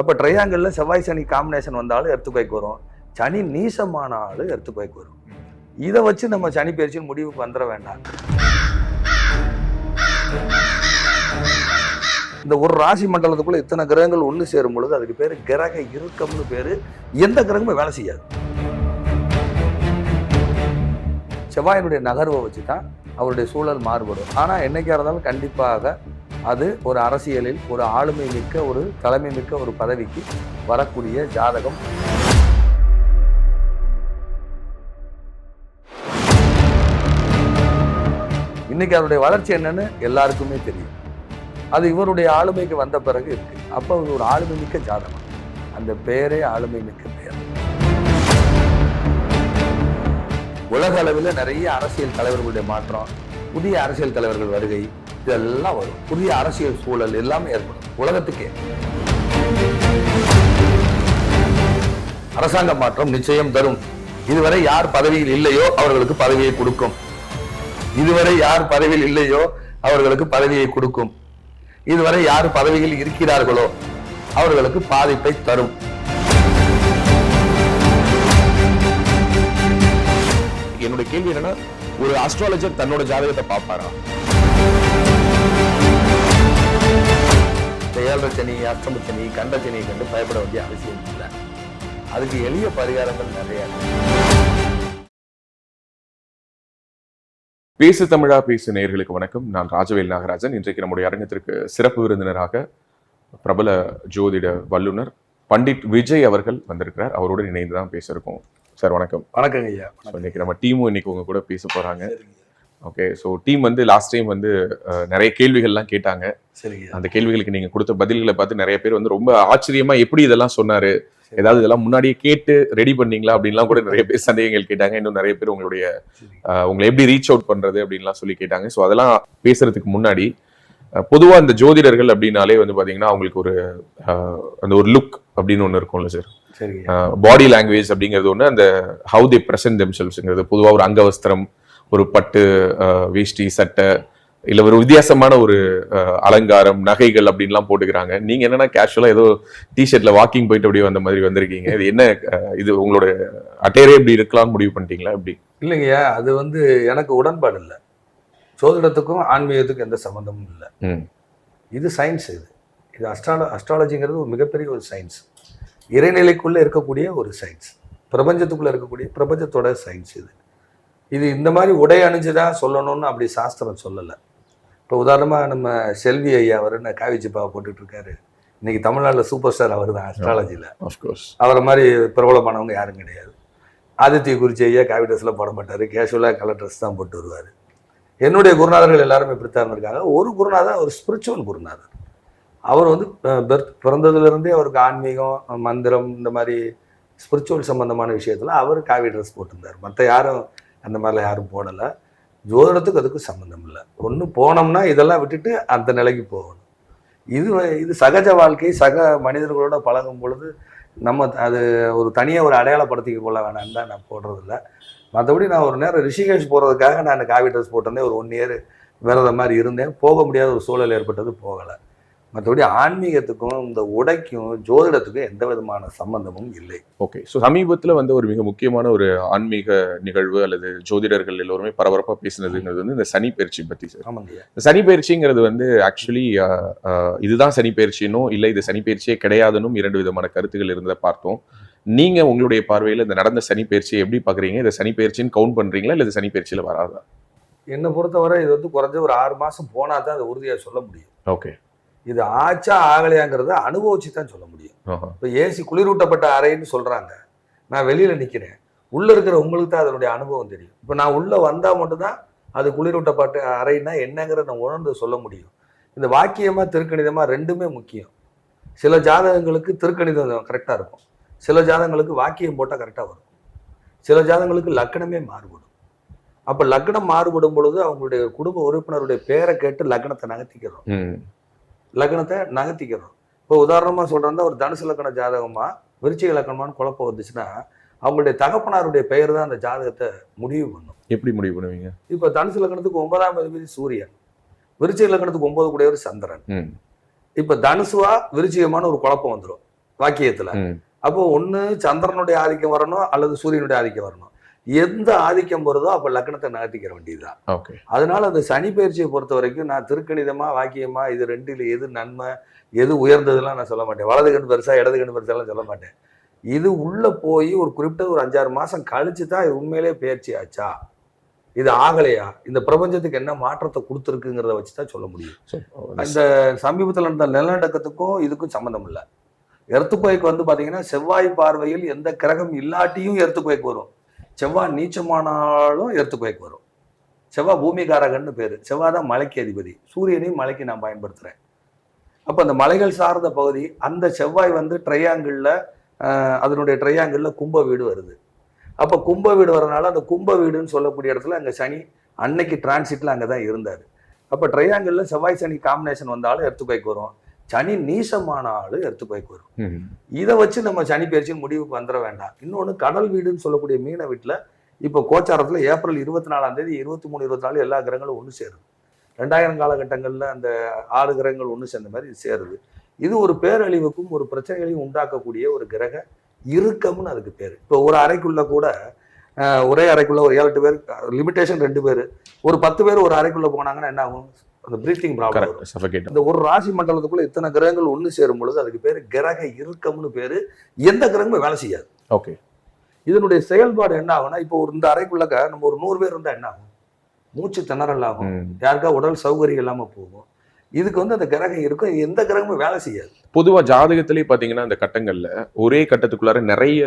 அப்போ ட்ரையாங்கிளில் செவ்வாய் சனி காம்பினேஷன் வந்தாலும் எர்த்துக்குவைக்கு வரும். சனி நீசமானாலும் எடுத்து எர்த்துக்குவைக்கு வரும். இதை வச்சு நம்ம சனி பயிற்சியின் முடிவுக்கு வந்துட வேண்டாம். இந்த ஒரு ராசி மண்டலத்துக்குள்ள இத்தனை கிரகங்கள் ஒன்று சேரும் பொழுது அதுக்கு பேர் கிரக இறுக்கம்னு பேர் எந்த கிரகமும் வேலை செய்யாது. செவ்வாயினுடைய நகர்வை வச்சு தான் அவருடைய சூழல் மாறுபடும். ஆனால் என்னைக்கா இருந்தாலும் கண்டிப்பாக அது ஒரு அரசியலில் ஒரு ஆளுமை மிக்க ஒரு தலைமை மிக்க ஒரு பதவிக்கு வரக்கூடிய ஜாதகம். இன்னைக்கு அவருடைய வளர்ச்சி என்னன்னு எல்லாருக்குமே தெரியும். அது இவருடைய ஆளுமைக்கு வந்த பிறகு இருக்கு. அப்போ அது ஒரு ஆளுமை மிக்க ஜாதகம். அந்த பேரே ஆளுமை மிக்க பெயர் உலக அளவில் நிறைய அரசியல் தலைவர்களுடைய மாற்றம். புதிய அரசியல் தலைவர்கள் வருகை இதெல்லாம் வரும். புதிய அரசியல் சூழல் எல்லாமே ஏற்படும். உலகத்துக்கே. அரசாங்க மாற்றம் நிச்சயம் தரும். இதுவரை யார் பதவியில் இல்லையோ அவர்களுக்கு பதவியை கொடுக்கும். இதுவரை யார் பதவியில் இல்லையோ அவர்களுக்கு பதவியை கொடுக்கும். இதுவரை யார் பதவியில் இருக்கிறார்களோ அவர்களுக்கு பாதிப்பை தரும். என்னுடைய கேள்வி என்னன்னா ஒரு அஸ்ட்ராலஜர் தன்னோட ஜாதகத்தை பார்ப்பாரா? இந்த ஏழரை சனி அஷ்டம சனி கண்ட சனியை கண்டு பயப்பட வேண்டிய அவசியம் இல்லை. அதுக்கு எளிய பரிகாரங்கள் நிறைய பேசு தமிழா பேசு நேயர்களுக்கு வணக்கம். நான் ராஜவேல் நாகராஜன். இன்றைக்கு நம்முடைய அரங்கத்திற்கு சிறப்பு விருந்தினராக பிரபல ஜோதிட வல்லுனர் பண்டிட் விஜய் அவர்கள் வந்திருக்கிறார். அவருடன் இணைந்து தான் பேசியிருக்கோம் சார் வணக்கம். வணக்கங்க ஐயா. So, இன்னைக்கு நம்ம டீமும் இன்னைக்கு உங்க கூட பேச போறாங்க. ஓகே ஸோ டீம் வந்து லாஸ்ட் டைம் வந்து நிறைய கேள்விகள்லாம் கேட்டாங்க. சரிங்க அந்த கேள்விகளுக்கு நீங்க கொடுத்த பதில்களை பார்த்து நிறைய பேர் வந்து ரொம்ப ஆச்சரியமா எப்படி இதெல்லாம் சொன்னாரு? ஏதாவது இதெல்லாம் முன்னாடியே கேட்டு ரெடி பண்ணீங்களா? அப்படின்லாம் கூட நிறைய பேர் சந்தேகங்கள் கேட்டாங்க. இன்னும் நிறைய பேர் உங்களுடைய உங்களை எப்படி ரீச் அவுட் பண்றது அப்படின்லாம் சொல்லி கேட்டாங்க. ஸோ அதெல்லாம் பேசுறதுக்கு முன்னாடி அஹ், பொதுவா இந்த ஜோதிடர்கள் அப்படின்னாலே வந்து பாத்தீங்கன்னா அவங்களுக்கு ஒரு அந்த ஒரு லுக் அப்படின்னு ஒன்று இருக்கும்ல சார் பாடி லாங்குவேஜ் அப்படிங்கிறது ஒன்று அந்த ஹவு தே பிரசன்ட் தெம்செல்ஸ்ங்கிறது பொதுவாக ஒரு அங்கவஸ்திரம் ஒரு பட்டு வேஷ்டி சட்டை இல்லை ஒரு வித்தியாசமான ஒரு அலங்காரம் நகைகள் அப்படின்லாம் போட்டுக்கிறாங்க. நீங்க என்னன்னா கேஷுவலா ஏதோ டிஷர்ட்ல வாக்கிங் போயிட்டு அப்படியே வந்த மாதிரி வந்திருக்கீங்க. இது என்ன இது உங்களோட அட்டையரே இப்படி இருக்கலாம்னு முடிவு பண்ணிட்டீங்களா? எப்படி? இல்லைங்கய்யா அது வந்து எனக்கு உடன்பாடு இல்லை. சோதிடத்துக்கும் ஆன்மீகத்துக்கும் எந்த சம்மந்தமும் இல்லை. ம். இது சயின்ஸ் இது. இது அஸ்ட்ரால அஸ்ட்ராலஜிங்கிறது ஒரு மிகப்பெரிய ஒரு சயின்ஸ் இறைநிலைக்குள்ளே இருக்கக்கூடிய ஒரு சயின்ஸ் பிரபஞ்சத்துக்குள்ளே இருக்கக்கூடிய பிரபஞ்சத்தோட சயின்ஸ் இது. இது இந்த மாதிரி உடை அணிஞ்சு தான் சொல்லணும்னு அப்படி சாஸ்திரம் சொல்லலை. இப்போ உதாரணமாக நம்ம செல்வி ஐயா அவர் என்ன காவிச்சிப்பாவை போட்டுட்டு இருக்காரு. இன்னைக்கு தமிழ்நாட்டில் சூப்பர் ஸ்டார் அவர் தான் அஸ்ட்ராலஜியில் அவரை மாதிரி பிரபலமானவங்க யாரும் கிடையாது. ஆதித்ய குறிச்சி ஐயா காவி ட்ரெஸ்லாம் போட மாட்டார். கேஷுவலாக கலர் ட்ரெஸ் தான் போட்டு வருவார். என்னுடைய குருநாதர்கள் எல்லாரும் இப்படித்தான் இருந்திருக்காங்க. ஒரு குருநாதர் ஒரு ஸ்பிரிச்சுவல் குருநாதர். அவர் வந்து பெர்த் பிறந்ததுலேருந்தே அவருக்கு ஆன்மீகம் மந்திரம் இந்த மாதிரி ஸ்பிரிச்சுவல் சம்பந்தமான விஷயத்தில் அவர் காவி ட்ரெஸ் போட்டிருந்தார். மற்ற யாரும் அந்த மாதிரிலாம் யாரும் போடலை. ஜோதிடத்துக்கு அதுக்கு சம்மந்தம் இல்லை. ஒன்று போனோம்னா இதெல்லாம் விட்டுட்டு அந்த நிலைக்கு போகணும். இது இது சகஜ வாழ்க்கை சக மனிதர்களோட பழகும் பொழுது நம்ம அது ஒரு தனியாக ஒரு அடையாளப்படுத்திக்க கொள்ள வேணாம்னு தான் நான் போடுறதில்ல. மற்றபடி நான் ஒரு நேரம் ரிஷிகேஷ் போகிறதுக்காக நான் காவி ட்ரெஸ் போட்டிருந்தேன். ஒரு ஒன் இயர் விரதம் மாதிரி இருந்தேன். போக முடியாத ஒரு சூழல் ஏற்பட்டது போகலை. மற்றபடி ஆன்மீகத்துக்கும் இந்த உடைக்கும் ஜோதிடத்துக்கும் எந்த விதமான சம்பந்தமும் இல்லை. ஓகே ஸோ சமீபத்தில் வந்து ஒரு மிக முக்கியமான ஒரு ஆன்மீக நிகழ்வு அல்லது ஜோதிடர்கள் எல்லோருமே பரபரப்பாக பேசினதுங்கிறது வந்து இந்த சனி பயிற்சி பற்றி சார் இந்த சனி பயிற்சிங்கிறது வந்து ஆக்சுவலி இதுதான் சனி பயிற்சினும் இல்லை இது சனி பயிற்சியே கிடையாதுன்னும் இரண்டு விதமான கருத்துகள் இருந்ததை பார்த்தோம். நீங்க உங்களுடைய பார்வையில் இந்த நடந்த சனி பயிற்சியை எப்படி பாக்குறீங்க இதை சனி பயிற்சின்னு கவுண்ட் பண்றீங்களா? இல்லை இது சனி பயிற்சியில வராதா? என்னை பொறுத்தவரை இது வந்து குறைஞ்ச ஒரு ஆறு மாதம் போனால் தான் அதை உறுதியாக சொல்ல முடியும். ஓகே இது ஆச்சா ஆகலையாங்கிறத அனுபவிச்சு தான் சொல்ல முடியும். இப்போ ஏசி குளிரூட்டப்பட்ட அறைன்னு சொல்கிறாங்க நான் வெளியில் நிற்கிறேன் உள்ளே இருக்கிற உங்களுக்கு தான் அதனுடைய அனுபவம் தெரியும். இப்போ நான் உள்ளே வந்தால் மட்டும்தான் அது குளிரூட்டப்பட்ட அறைன்னா என்னங்கிறத நான் உணர்ந்து சொல்ல முடியும். இந்த வாக்கியமாக திருக்கணிதமாக ரெண்டுமே முக்கியம். சில ஜாதகங்களுக்கு திருக்கணிதம் கரெக்டாக இருக்கும். சில ஜாதகங்களுக்கு வாக்கியம் போட்டால் கரெக்டாக வரும். சில ஜாதகங்களுக்கு லக்கணமே மாறுபடும். அப்போ லக்னம் மாறுபடும் பொழுது அவங்களுடைய குடும்ப உறுப்பினருடைய பேரை கேட்டு லக்னத்தை நகர்த்திக்கிறோம். லக்னத்தை நகர்த்திக்கிறோம். இப்போ உதாரணமாக சொல்கிறேன்னா ஒரு தனுசு லக்கண ஜாதகமா விருச்சிக லக்கணமான்னு குழப்பம் வந்துச்சுன்னா அவங்களுடைய தகப்பனாருடைய பெயர் தான் அந்த ஜாதகத்தை முடிவு பண்ணும். எப்படி முடிவு பண்ணுவீங்க? இப்போ தனுசு லக்கணத்துக்கு ஒன்பதாம் அதிபதி சூரியன். விருச்சிக லக்கணத்துக்கு ஒன்பது கூடியவர் சந்திரன். ம். இப்போ தனுசுவா விருச்சிகமான ஒரு குழப்பம் வந்துடும் வாக்கியத்துல. அப்போ ஒண்ணு சந்திரனுடைய ஆதிக்கம் வரணும் அல்லது சூரியனுடைய ஆதிக்கம் வரணும். எந்த ஆதிக்கம் வருதோ அப்ப லக்னத்தை நகர்த்திக்கிற வேண்டியதுதான். ஓகே. அதனால அந்த சனி பயிற்சியை பொறுத்த வரைக்கும் நான் திருக்கணிதமா வாக்கியமா இது ரெண்டுல எது நன்மை எது உயர்ந்ததுலாம் நான் சொல்ல மாட்டேன். வலது கண் பெருசா இடது கண் பெருசாலாம் சொல்ல மாட்டேன். இது உள்ள போய் ஒரு குறிப்பிட்ட ஒரு அஞ்சாறு மாசம் கழிச்சு தான் இது உண்மையிலே பயிற்சி ஆச்சா? இது ஆகலையா? இந்த பிரபஞ்சத்துக்கு என்ன மாற்றத்தை கொடுத்துருக்குங்கிறத வச்சு தான் சொல்ல முடியும். இந்த சமீபத்தில் நடந்த நிலநடுக்கத்துக்கும் இதுக்கும் சம்மந்தம் இல்லை. எர்த்துக்குவைக்கு வந்து பாத்தீங்கன்னா செவ்வாய் பார்வையில் எந்த கிரகம் இல்லாட்டியும் எர்த்துக்குவைக்கு வரும். செவ்வாய் நீச்சமானாலும் எர்த்துக்குவைக்கு வரும். செவ்வாய் பூமிகாரகன்னு பேர். செவ்வாய் தான் மலைக்கு அதிபதி. சூரியனையும் மலைக்கு நான் பயன்படுத்துகிறேன் அப்போ அந்த மலைகள் சார்ந்த பகுதி அந்த செவ்வாய் வந்து ட்ரையாங்கிளில் அதனுடைய ட்ரையாங்கிளில் கும்ப வீடு வருது. அப்போ கும்ப வீடு வரனால அந்த கும்ப வீடுன்னு சொல்லக்கூடிய இடத்துல அங்கே சனி அன்னைக்கு டிரான்சிட்டில் அங்கே தான் இருந்தார். அப்போ ட்ரையாங்கிளில் செவ்வாய் சனி காம்பினேஷன் வந்தாலும் எடுத்துக்கோய்க்கு வரும். சனி நீசமான ஆளு எடுத்துக்கோய்க்கு வரும் ம். இதை வச்சு நம்ம சனி பயிற்சின்னு முடிவுக்கு வந்துட வேண்டாம். இன்னொன்று கடல் வீடுன்னு சொல்லக்கூடிய மீன வீட்டில் இப்போ கோச்சாரத்தில் ஏப்ரல் இருபத்தி நாலாம் தேதி இருபத்தி மூணு இருபத்தி நாலு எல்லா கிரகங்களும் ஒன்று சேருது. ரெண்டாயிரம் காலகட்டங்களில் அந்த ஆறு கிரகங்கள் ஒன்று சேர்ந்த மாதிரி இது சேருது. இது ஒரு பேரழிவுக்கும் ஒரு பிரச்சனைகளையும் உண்டாக்கக்கூடிய ஒரு கிரக இறுக்கம்னு அதுக்கு பேர். இப்போ ஒரு அறைக்குள்ள கூட ஒரே அறைக்குள்ள ஒரு ஏழு எட்டு பேர் லிமிட்டேஷன் ரெண்டு பேர். ஒரு பத்து பேர் ஒரு அறைக்குள்ள போனாங்கன்னா என்ன ஆகும்? அந்த பிரீத்திங் ப்ராப்ளம் இந்த ஒரு ராசி மண்டலத்துக்குள்ள இத்தனை கிரகங்கள் ஒன்று சேரும் பொழுது அதுக்கு பேர் கிரக இறுக்கம்னு பேரு எந்த கிரகமும் வேலை செய்யாது. ஓகே இதனுடைய செயல்பாடு என்ன ஆகும்னா இப்போ ஒரு இந்த அறைக்குள்ளக்க நம்ம ஒரு நூறு பேர் இருந்தா என்ன ஆகும்? மூச்சு திணறல் ஆகும். யாருக்கா உடல் சௌகரியம் இல்லாம போகும். இதுக்கு வந்து அந்த கிரகம் இருக்கும். எந்த கிரகமும் வேலை செய்யாது. பொதுவா ஜாதகத்திலே பாத்தீங்கன்னா அந்த கட்டங்கள்ல ஒரே கட்டத்துக்குள்ளார நிறைய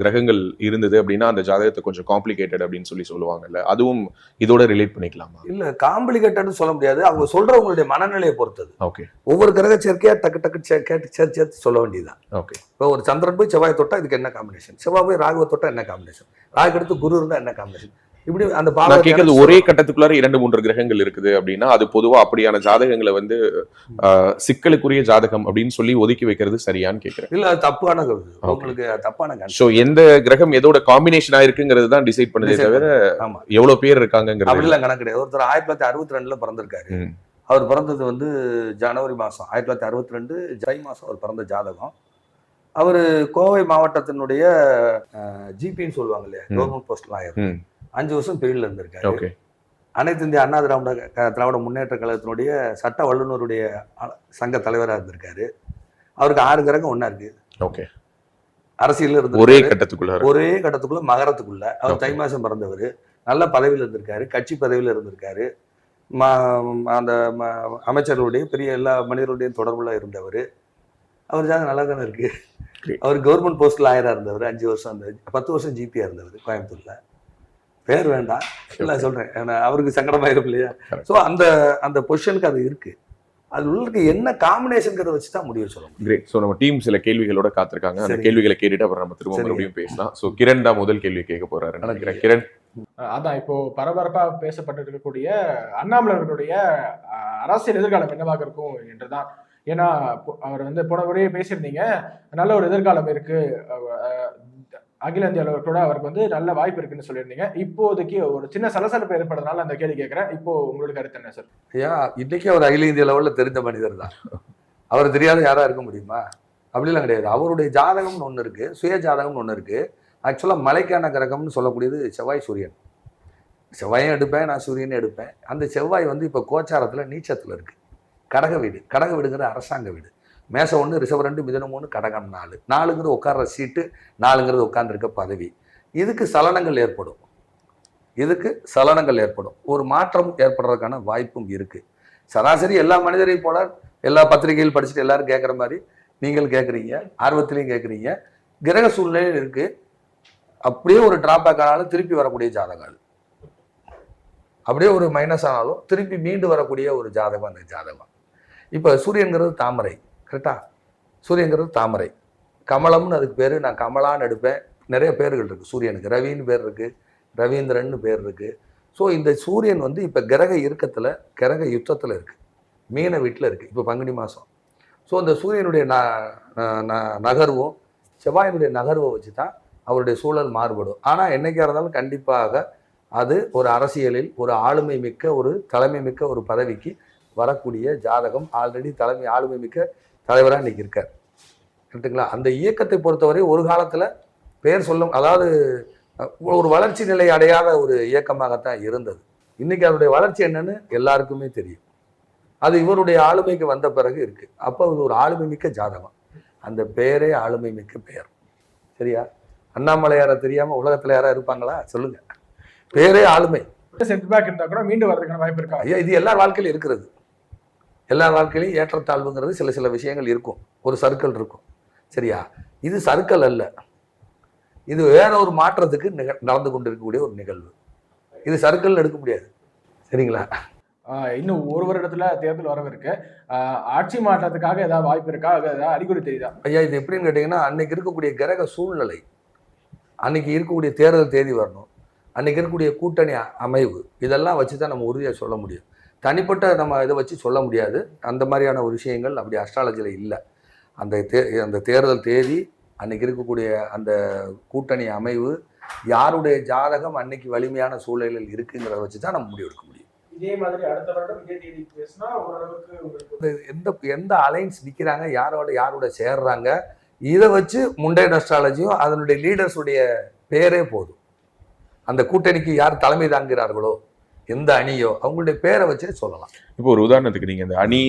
கிரகங்கள் இருந்தது அப்படின்னா அந்த ஜாதகத்தை கொஞ்சம் காம்ப்ளிகேட்டட் அப்படின்னு சொல்லி சொல்லுவாங்கல்ல அதுவும் இதோட ரிலேட் பண்ணிக்கலாமா? இல்ல காம்ப்ளிகேட்டட்னு சொல்ல முடியாது. அவங்க சொல்றவங்களுடைய மனநிலையை பொறுத்தது. ஓகே ஒவ்வொரு கிரக சேர்க்கையா டக்கு டக்கு கேட்டு சேர்த்து சேர்த்து சொல்ல வேண்டியதுதான். ஓகே இப்போ ஒரு சந்திரன் போய் செவ்வாய் தொட்டா இதுக்கு என்ன காம்பினேஷன் செவ்வாய் போய் ராகுவை தொட்டா என்ன காம்பினேஷன் ராகு எடுத்து குரு இருந்தா என்ன காம்பினேஷன் இப்படி அந்த நான் கேட்கறது ஒரே கட்டத்துக்குள்ளார இரண்டு மூன்று கிரகங்கள் இருக்குது அப்படின்னா அது பொதுவா அப்படியான ஜாதகங்களை வந்து சிக்கலுக்குரிய ஜாதகம் அப்படின்னு சொல்லி ஒதுக்கி வைக்கிறது சரியான்னு கேக்குறேன். இல்ல தப்பான உங்களுக்கு தப்பான சோ எந்த கிரகம் எதோட காம்பினேஷன் ஆயிருக்குங்கிறது தான் டிசைட் பண்ணுதே தவிர எவ்வளவு பேர் இருக்காங்கிறது அப்படிலாம் கணக்கு கிடையாது. ஒருத்தர் ஆயிரத்தி தொள்ளாயிரத்தி அறுபத்தி ரெண்டுல பிறந்திருக்காரு. அவர் பிறந்தது வந்து ஜனவரி மாசம். ஆயிரத்தி தொள்ளாயிரத்தி அறுபத்தி ரெண்டு ஜை மாசம் அவர் பிறந்த ஜாதகம். அவர் கோவை மாவட்டத்தினுடைய ஜிபின்னு சொல்லுவாங்க இல்லையா. Government post lawyer. அஞ்சு வருஷம் பிரிவில் இருந்திருக்காரு. அனைத்து இந்திய அண்ணா திராவிட திராவிட முன்னேற்ற கழகத்தினுடைய சட்ட வல்லுநருடைய சங்க தலைவராக இருந்திருக்காரு. அவருக்கு ஆறு கிரகம் ஒண்ணா இருக்கு. ஓகே அரசியல்ல இருந்து ஒரே கட்டத்துக்குள்ளார ஒரே கட்டத்துக்குள்ள மகரத்துக்குள்ள. அவர். தை மாசம் பிறந்தவர். நல்ல பதவியில் இருந்திருக்காரு. கட்சி பதவியில் இருந்திருக்காரு. அந்த அமைச்சர்களுடைய பெரிய எல்லா மனிதர்களுடையும் தொடர்புல இருந்தவர். அவர் ஜாதகம் நல்லா தானே இருக்கு. அவர் கவர்மெண்ட் போஸ்ட்ல ஆயரா இருந்தவர். அஞ்சு வருஷம் அந்த பத்து வருஷம் ஜிபியா இருந்தவர் கோயம்புத்தூர்ல. பேர் வேண்டாம் இல்லை சொல்றேன். ஏன்னா அவருக்கு சங்கடமாயிரும் இல்லையா. ஸோ அந்த அந்த பொசிஷனுக்கு அது இருக்கு. அது உள்ளுக்கு என்ன காம்பினேஷன்ங்கிறத வச்சு தான் முடிவு முடியும். கிரேட் சோ நம்ம டீம் சில கேள்விகளோட காத்திருக்காங்க. அந்த. கேள்விகளை கேட்டுட்டு அப்புறம் நம்ம திரும்ப. மறுபடியும் பேசலாம். சோ கிரண் தான் முதல் கேள்வி கேட்க போறாரு. நினைக்கிறேன் கிரண் அதான் இப்போ பரபரப்பா பேசப்பட்டு இருக்கக்கூடிய அண்ணாமலர்களுடைய அரசியல் எதிர்காலம் என்னவாக இருக்கும் என்றுதான். ஏன்னா அவர் வந்து போன முறையே பேசியிருந்தீங்க. நல்ல ஒரு எதிர்காலம் இருக்கு. அகில இந்திய அளவில் அவருக்கு வந்து நல்ல வாய்ப்பு இருக்குன்னு சொல்லியிருந்தீங்க. இப்போதைக்கு ஒரு சின்ன சலசலப்பு ஏற்படுறதுனால அந்த கேள்வி கேட்குறேன். இப்போ உங்களுக்கு கருத்து என்ன சார் ஐயா இன்னைக்கு அவர் அகில இந்திய லெவலில் தெரிந்த மனிதர் தான். அவர் தெரியாத யாரா இருக்க முடியுமா? அப்படிலாம் கிடையாது. அவருடைய ஜாதகம்னு ஒன்று இருக்கு சுய ஜாதகம்னு ஒன்று இருக்கு. ஆக்சுவலாக மலைக்கான கிரகம்னு சொல்லக்கூடியது செவ்வாய் சூரியன். செவ்வாயும் எடுப்பேன் நான் சூரியனும் எடுப்பேன். அந்த செவ்வாய் வந்து இப்போ கோச்சாரத்தில் நீச்சத்தில் இருக்குது கடக வீடு. கடக வீடுங்கிற அரசாங்க வீடு. மேசம் ஒன்று ரிசர்வ் ரெண்டு மிதனம் மூணு கடகம் நாலு. நாலுங்கிறது உட்கார்ற சீட்டு நாலுங்கிறது உட்கார்ந்துருக்க பதவி. இதுக்கு சலனங்கள் ஏற்படும். இதுக்கு சலனங்கள் ஏற்படும். ஒரு மாற்றம் ஏற்படுறதுக்கான வாய்ப்பும் இருக்குது சராசரி எல்லா மனிதரையும் போல எல்லா பத்திரிகையில் படிச்சுட்டு எல்லாரும் கேட்குற மாதிரி நீங்கள் கேட்குறீங்க ஆர்வத்திலையும் கேட்குறீங்க கிரக சூழ்நிலையும் இருக்குது அப்படியே ஒரு டிராபேக் ஆனாலும் திருப்பி வரக்கூடிய ஜாதகம் அப்படியே ஒரு மைனஸ் ஆனாலும் திருப்பி மீண்டு வரக்கூடிய ஒரு ஜாதகம் அந்த ஜாதகம். இப்போ சூரியன்கிறது தாமரை. கரெக்டா? சூரியங்கிறது தாமரை. கமலம்னு அதுக்கு பேர் நான் கமலான்னு எடுப்பேன். நிறைய பேர்கள் இருக்குது சூரியனுக்கு ரவின்னு பேர் இருக்குது ரவீந்திரன்னு பேர் இருக்குது ஸோ இந்த சூரியன் வந்து இப்போ கிரக இறுக்கத்தில் கிரக யுத்தத்தில் இருக்குது மீன வீட்டில் இருக்குது இப்போ பங்குனி மாதம் ஸோ இந்த சூரியனுடைய ந நகர்வும் செவ்வாயினுடைய நகர்வை வச்சு தான் அவருடைய சூழல் மாறுபடும். ஆனால் என்றைக்காக இருந்தாலும் கண்டிப்பாக அது ஒரு அரசியலில் ஒரு ஆளுமை மிக்க ஒரு தலைமை மிக்க ஒரு பதவிக்கு வரக்கூடிய ஜாதகம். ஆல்ரெடி தலைமை ஆளுமை மிக்க தலைவராக இன்னைக்கு இருக்கார். கரெக்டுங்களா அந்த இயக்கத்தை பொறுத்தவரை ஒரு காலத்துல பெயர் சொல்லும் அதாவது ஒரு வளர்ச்சி நிலை அடையாத ஒரு இயக்கமாகத்தான் இருந்தது. இன்னைக்கு அதனுடைய வளர்ச்சி என்னன்னு எல்லாருக்குமே தெரியும். அது இவருடைய ஆளுமைக்கு வந்த பிறகு இருக்கு. அப்போ அது ஒரு ஆளுமை மிக்க ஜாதகம். அந்த பெயரே ஆளுமை மிக்க பெயர். சரியா? அண்ணாமலையாரை தெரியாம உலகத்துல யாரா இருப்பாங்களா? சொல்லுங்க. பேரே ஆளுமை. செட் பேக் இருந்தா கூட மீண்டு வரதுக்கான வாய்ப்பு இருக்கா? ஐயா இது எல்லா வாழ்க்கையிலும் இருக்கிறது. எல்லா வாழ்க்கையிலும் ஏற்றத்தாழ்வுங்கிறது சில சில விஷயங்கள் இருக்கும். ஒரு சர்க்கிள் இருக்கும். சரியா? இது சர்க்கிள் அல்ல. இது வேற ஒரு மாற்றத்துக்கு நிக நடந்து கொண்டிருக்கக்கூடிய ஒரு நிகழ்வு. இது சர்க்கிள் எடுக்க முடியாது. சரிங்களா? இன்னும் ஒரு வருடத்துல தேர்தல் வரவிருக்கு. ஆட்சி மாற்றத்துக்காக ஏதாவது வாய்ப்பு இருக்கா? ஏதாவது அறிகுறி தெரியுதா? ஐயா இது எப்படின்னு கேட்டிங்கன்னா அன்னைக்கு இருக்கக்கூடிய கிரக சூழ்நிலை அன்னைக்கு இருக்கக்கூடிய தேர்தல் தேதி வரணும் அன்னைக்கு இருக்கக்கூடிய கூட்டணி அமைவு இதெல்லாம் வச்சு தான் நம்ம உறுதியாக சொல்ல முடியும். தனிப்பட்ட நம்ம இதை வச்சு சொல்ல முடியாது. அந்த மாதிரியான ஒரு விஷயங்கள் அப்படி அஸ்ட்ராலஜியில் இல்லை. அந்த தே அந்த தேர்தல் தேதி அன்னைக்கு இருக்கக்கூடிய அந்த கூட்டணி அமைவு யாருடைய ஜாதகம் அன்னைக்கு வலிமையான சூழ்நிலையில் இருக்குங்கிறத வச்சு தான் நம்ம முடிவெடுக்க முடியும். இதே மாதிரி அடுத்த வருடம் இதே தேதி பேசினா ஓரளவுக்கு உங்களுக்கு இந்த எந்த எந்த அலைன்ஸ் நிற்கிறாங்க யாரோட யாரோட சேர்றாங்க இதை வச்சு முண்டையன் அஸ்ட்ராலஜியும் அதனுடைய லீடர்ஸுடைய பேரே போதும். அந்த கூட்டணிக்கு யார் தலைமை தாங்குகிறார்களோ எந்த அணியோ அவங்களுடைய பேரை வச்சே சொல்லலாம். இப்போ ஒரு உதாரணத்துக்கு நீங்க இந்த அணி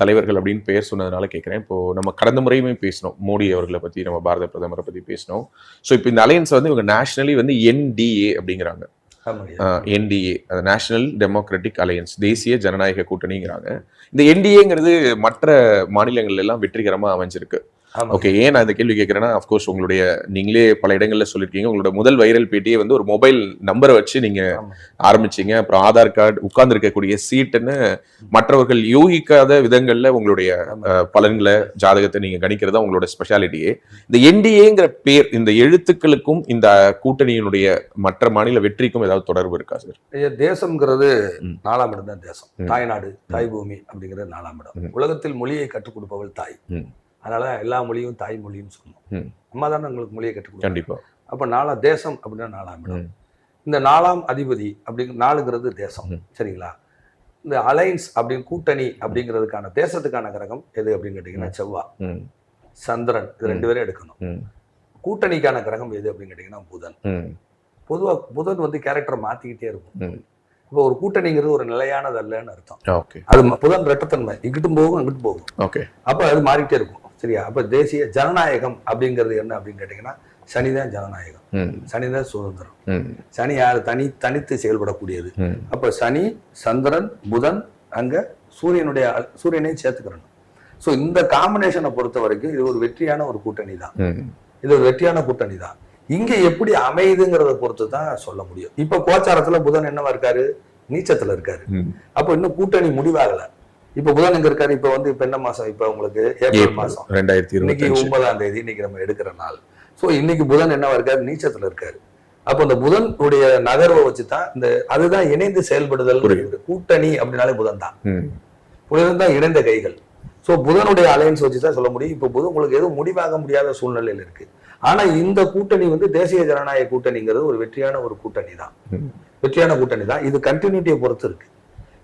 தலைவர்கள் அப்படின்னு பேர் சொன்னதுனால கேட்குறேன் இப்போ நம்ம கடந்த முறையுமே பேசினோம். மோடி அவர்களை பத்தி நம்ம பாரத பிரதமரை பத்தி பேசினோம். ஸோ இப்போ இந்த அலையன்ஸ் வந்து இவங்க நேஷனலி வந்து என்டிஏ அப்படிங்கிறாங்க. என்டிஏ அது நேஷனல் டெமோக்ராட்டிக் அலையன்ஸ் தேசிய ஜனநாயக கூட்டணிங்கிறாங்க. இந்த என்டிஏங்கிறது மற்ற மாநிலங்கள்ல எல்லாம் வெற்றிகரமா அமைஞ்சிருக்கு. ஓகே ஏன் நான் இந்த கேள்வி கேட்குறேன்னா அஃப்கோர்ஸ் உங்களுடைய நீங்களே பல இடங்கள்ல சொல்லியிருக்கீங்க. உங்களோட முதல் வைரல் பேட்டியே வந்து ஒரு மொபைல் நம்பரை வச்சு நீங்க ஆமா. ஆரம்பிச்சீங்க. அப்புறம் ஆதார் கார்டு உட்கார்ந்து இருக்கக்கூடிய சீட்டுன்னு மற்றவர்கள் யூகிக்காத விதங்கள்ல உங்களுடைய பலன்களை ஜாதகத்தை நீங்க கணிக்கிறதா உங்களோட ஸ்பெஷாலிட்டியே இந்த என்டிஏங்கிற பேர் இந்த எழுத்துக்களுக்கும் இந்த கூட்டணியினுடைய மற்ற மாநில வெற்றிக்கும் ஏதாவது தொடர்பு இருக்கா சார் தேசம்ங்கிறது. நாலாம் இடம் தான் தேசம். தாய்நாடு தாய் பூமி அப்படிங்கிறது நாலாம் இடம். உலகத்தில் மொழியை கற்றுக் கொடுப்பவள் தாய். அதனால எல்லா மொழியும் தாய் மொழின்னு சொன்னோம் ம். அம்மா தானே உங்களுக்கு மொழியை கற்றுக் கொடுக்கும் கண்டிப்பா. அப்ப நாலா தேசம் அப்படின்னா நாலாம் இடம். இந்த நாலாம் அதிபதி அப்படிங்கிற நாலுங்கிறது தேசம். சரிங்களா? இந்த அலைன்ஸ் அப்படின்னு கூட்டணி அப்படிங்கிறதுக்கான தேசத்துக்கான கிரகம் எது அப்படின்னு கேட்டிங்கன்னா செவ்வாய். ம். சந்திரன் இது ரெண்டு பேரும் எடுக்கணும். கூட்டணிக்கான கிரகம் எது அப்படின்னு கேட்டிங்கன்னா புதன். ம். பொதுவா புதன் வந்து கேரக்டர் மாத்திக்கிட்டே இருக்கும். இப்போ ஒரு கூட்டணிங்கிறது ஒரு நிலையானது அல்லன்னு அர்த்தம். ஓகே. அது புதன் ரெட்டத்தன்மை இங்கிட்டும் போகும் அங்கிட்டும் போகும். ஓகே. அப்ப அது மாறிக்கிட்டே இருக்கும். சரியா? அப்ப தேசிய ஜனநாயகம் அப்படிங்கிறது என்ன அப்படின்னு கேட்டிங்கன்னா சனிதான் ஜனநாயகம். ம். சனிதான் சுதந்திரம். சனி யார்? தனி தனித்து செயல்படக்கூடியது. அப்ப சனி சந்திரன் புதன் அங்க சூரியனுடைய சூரியனையும் சேர்த்துக்கிறணும். ஸோ இந்த காம்பினேஷனை பொறுத்த வரைக்கும் இது ஒரு வெற்றியான ஒரு கூட்டணி தான். இது ஒரு வெற்றியான கூட்டணி தான். இங்க எப்படி அமையுதுங்கிறத பொறுத்து தான் சொல்ல முடியும். இப்ப கோச்சாரத்துல புதன் என்னவா இருக்காரு? நீச்சத்துல இருக்காரு. அப்ப இன்னும் கூட்டணி முடிவாகல. இப்ப புதன் எங்க இருக்காரு? இப்ப வந்து இப்ப என்ன மாசம்? இப்ப உங்களுக்கு ஏப்ரல் மாசம். ரெண்டாயிரத்தி இன்னைக்கு ஒன்பதாம் தேதி இன்னைக்கு நம்ம எடுக்கிற நாள். சோ இன்னைக்கு புதன் என்னவா இருக்காரு? நீச்சத்துல இருக்காரு. அப்ப இந்த புதன் உடைய நகர்வை வச்சுதான் இந்த அதுதான் இணைந்து செயல்படுதல். கூட்டணி அப்படின்னாலே புதன் தான். புதன் தான் இணைந்த கைகள். சோ புதனுடைய அலையன்ஸ் வச்சு தான் சொல்ல முடியும். இப்ப புதன் உங்களுக்கு எதுவும் முடிவாக முடியாத சூழ்நிலையில இருக்கு. ஆனா இந்த கூட்டணி வந்து தேசிய ஜனநாயக கூட்டணிங்கிறது ஒரு வெற்றியான ஒரு கூட்டணி தான். வெற்றியான கூட்டணி தான். இது கண்டினியூட்டியை பொறுத்து இருக்கு.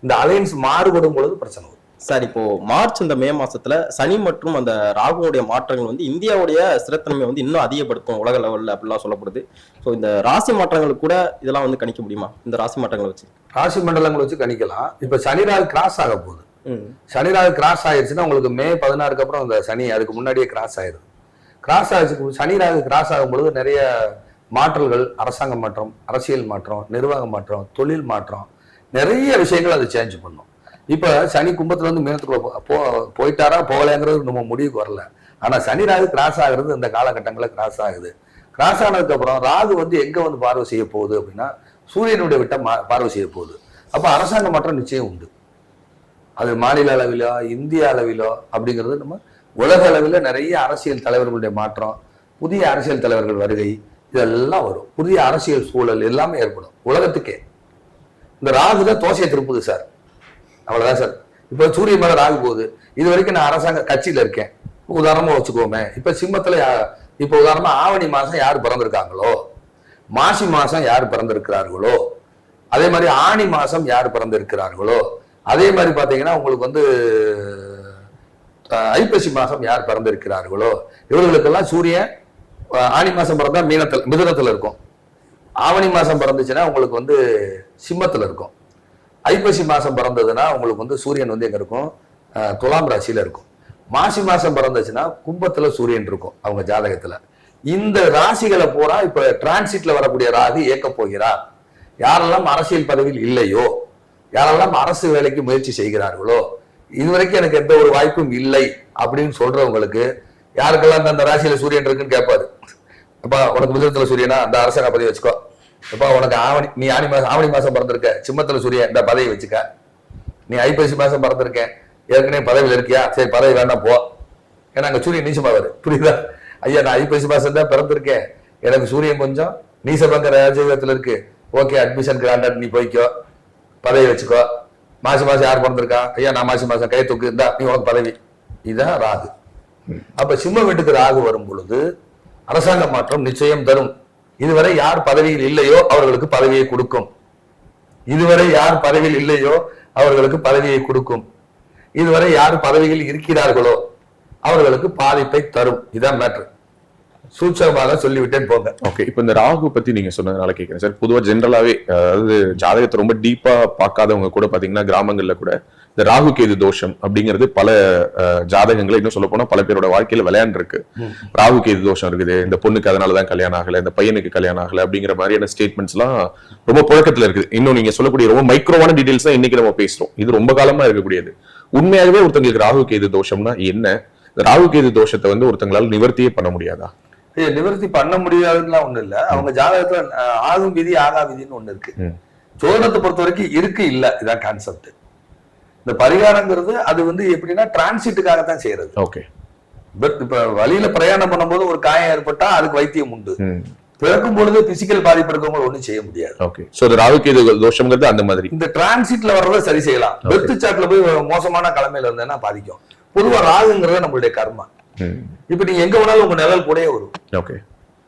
இந்த அலையன்ஸ் மாறுபடும் பொழுது பிரச்சனை சார் இப்போ மார்ச் இந்த மே மாசத்துல சனி மற்றும் அந்த ராகுவோடைய மாற்றங்கள் வந்து இந்தியாவுடைய ஸ்திரத்தன்மை வந்து இன்னும் அதிகப்படுத்தும் உலக லெவல்ல அப்படிலாம் சொல்லப்படுது. ஸோ இந்த ராசி மாற்றங்களுக்கு கூட இதெல்லாம் வந்து கணிக்க முடியுமா? இந்த ராசி மாற்றங்களை வச்சு. ராசி மண்டலங்களை வச்சு கணிக்கலாம். இப்ப சனி ராகு கிராஸ் ஆக போகுது. ம். சனி ராகு கிராஸ் ஆயிருச்சுன்னா உங்களுக்கு மே பதினாறுக்கு அப்புறம் அந்த சனி அதுக்கு முன்னாடியே கிராஸ் ஆயிருது கிராஸ் ஆயிடுச்சு சனி ராகு கிராஸ் ஆகும் பொழுது நிறைய மாற்றல்கள் அரசாங்க மாற்றம் அரசியல் மாற்றம் நிர்வாக மாற்றம் தொழில் மாற்றம் நிறைய விஷயங்கள் அது சேஞ்ச் பண்ணும். இப்போ சனி கும்பத்துல வந்து மீனத்துக்குள்ள போ- போயிட்டாரா போகலைங்கிறது நம்ம முடிவுக்கு வரல. ஆனா சனி ராகு கிராஸ் ஆகுறது இந்த காலகட்டங்களில் கிராஸ் ஆகுது. கிராஸ் ஆனதுக்கு அப்புறம் ராகு வந்து எங்க வந்து பார்வை செய்ய போகுது அப்படின்னா சூரியனுடைய விட்ட மா- பார்வை செய்ய போகுது. அப்ப அரசாங்கம் மாற்றம் நிச்சயம் உண்டு. அது மாநில அளவிலோ இந்திய அளவிலோ அப்படிங்கிறது நம்ம உலக அளவில் நிறைய அரசியல் தலைவர்களுடைய மாற்றம் புதிய அரசியல் தலைவர்கள் வருகை இதெல்லாம் வரும். புதிய அரசியல் சூழல் எல்லாமே ஏற்படும். உலகத்துக்கே. இந்த ராகு தான் தோசையை திருப்புது சார். அவ்வளவுதான் சார். இப்போ சூரிய மேல ராகு போகுது. இது வரைக்கும் நான் அரசாங்க கட்சியில இருக்கேன். உதாரணமா வச்சுக்கோமே. இப்ப சிம்மத்துல யா- இப்ப உதாரணமா ஆவணி மாசம் யார் பிறந்திருக்காங்களோ மாசி மாசம் யார் பிறந்திருக்கிறார்களோ அதே மாதிரி ஆணி மாசம் யார் பிறந்திருக்கிறார்களோ அதே மாதிரி பாத்தீங்கன்னா உங்களுக்கு வந்து ஐப்பசி மாசம் யார் பிறந்திருக்கிறார்களோ இவர்களுக்கெல்லாம் சூரியன் ஆணி ஆனி மாசம் பிறந்தா மீனத்தில் மிதுனத்தில் இருக்கும். ஆவணி மாசம் பிறந்துச்சுன்னா உங்களுக்கு வந்து சிம்மத்தில் இருக்கும். ஐப்பசி மாதம் பிறந்ததுன்னா உங்களுக்கு வந்து சூரியன் வந்து எங்க இருக்கும்? துலாம் ராசியில இருக்கும். மாசி மாதம் பிறந்துச்சுன்னா கும்பத்தில் சூரியன் இருக்கும் அவங்க ஜாதகத்தில். இந்த ராசிகளை பூரா இப்போ டிரான்சிட்டில் வரக்கூடிய ராகு இயக்கப் போகிறார் யாரெல்லாம் அரசியல் பதவியில் இல்லையோ யாரெல்லாம் அரசு வேலைக்கு முயற்சி செய்கிறார்களோ இதுவரைக்கும் எனக்கு எந்த ஒரு வாய்ப்பும் இல்லை அப்படின்னு சொல்றவங்களுக்கு யாருக்கெல்லாம் அந்த இந்த ராசியில சூரியன் இருக்குன்னு கேட்பாரு. அப்பா உனக்கு மிதத்துல சூரியனா? அந்த அரசனை பதவி வச்சுக்கோ. அப்பா உனக்கு ஆவணி நீ ஆணி மாசம் ஆவணி மாசம் பிறந்திருக்க. சிம்மத்துல சூரியன் இந்த பதவி வச்சுக்க. நீ ஐப்பசி மாசம் பிறந்திருக்க. ஏற்கனவே பதவியில் இருக்கியா? சரி பதவி வேண்டாம் போ. ஏன்னா அங்க சூரியன் நீச்சமாவார் புரியுதா? ஐயா நான் ஐப்பசி மாசம் தான் பிறந்திருக்கேன். எனக்கு சூரியன் கொஞ்சம் நீசபங்க ராஜயோகத்தில் இருக்கு. ஓகே அட்மிஷன் கிராண்டட் நீ போய்க்கோ. பதவி வச்சுக்கோ. மாசி மாசம் யார் பிறந்திருக்கா? ஐயா நான் மாசி மாசம் கை தூக்கு. இருந்தா நீ உனக்கு பதவி. இதுதான் ராகு. அப்ப சிம்ம வீட்டுக்கு ராகு வரும் பொழுது அரசாங்க மாற்றம் நிச்சயம் தரும். இதுவரை யார் பதவியில் இல்லையோ அவர்களுக்கு பதவியை கொடுக்கும். இதுவரை யார் பதவியில் இல்லையோ அவர்களுக்கு பதவியை கொடுக்கும். இதுவரை யார் பதவியில் இருக்கிறார்களோ அவர்களுக்கு பாதிப்பை தரும். இதான் மேட்ரு சூட்சமாக சொல்லிவிட்டேன் போங்க. ஓகே இப்போ இந்த ராகு பத்தி நீங்க சொன்னதுனால கேட்கிறேன் சார் பொதுவாக ஜென்ரலாவே அதாவது ஜாதகத்தை ரொம்ப டீப்பா பார்க்காதவங்க கூட பாத்தீங்கன்னா கிராமங்கள்ல கூட இந்த ராகு கேது தோஷம் அப்படிங்கிறது பல ஜாதகங்களை இன்னும் சொல்ல போனா பல பேரோட வாழ்க்கையில விளையாண்டு இருக்கு ராகு கேது தோஷம் இருக்குது. இந்த பொண்ணுக்கு அதனாலதான் கல்யாணம் ஆகல இந்த பையனுக்கு கல்யாணம் ஆகல அப்படிங்கிற மாதிரியான ஸ்டேட்மெண்ட்ஸ் எல்லாம் ரொம்ப புழக்கத்துல இருக்குது. இன்னும் நீங்க சொல்லக்கூடிய ரொம்ப மைக்ரோவான டீடைல்ஸ் தான் இன்னைக்கு நம்ம பேசுறோம். இது ரொம்ப காலமா இருக்கக்கூடியது. உண்மையாகவே ஒருத்தங்களுக்கு ராகு கேது தோஷம்னா என்ன? ராகு கேது தோஷத்தை வந்து ஒருத்தங்களால நிவர்த்தியே பண்ண முடியாதா? நிவர்த்தி பண்ண முடியாதுலாம் ஒண்ணு இல்ல. அவங்க ஜாதகத்துல ஆகும் விதி ஆகா விதின்னு ஒண்ணு இருக்கு. ம். ஜோதிடத்தை பொறுத்த வரைக்கும் இருக்கு இல்ல. இதான் கான்செப்ட் இந்த பரிகாரங்கிறது அது வந்து எப்படின்னா டிரான்சிட்டுக்காக தான் செய்யறது. ஓகே பட் இப்ப வழியில பிரயாணம் பண்ணும்போது ஒரு காயம் ஏற்பட்டா அதுக்கு வைத்தியம் உண்டு. பிறக்கும் பொழுது பிசிக்கல் பாதிப்பு இருக்கவங்க ஒண்ணும் செய்ய முடியாது. ஓகே சோ இந்த ராகு கேது தோஷம்ங்கிறது அந்த மாதிரி. இந்த டிரான்சிட்ல வர்றதை சரி செய்யலாம். பெர்த் சாட்ல போய் மோசமான கிழமையில இருந்தேன்னா பாதிக்கும். பொதுவா ராகுங்கிறது நம்மளுடைய கர்மா. இப்ப நீங்க எங்க வேணாலும் உங்க நிழல் கூடயே வரும். ஓகே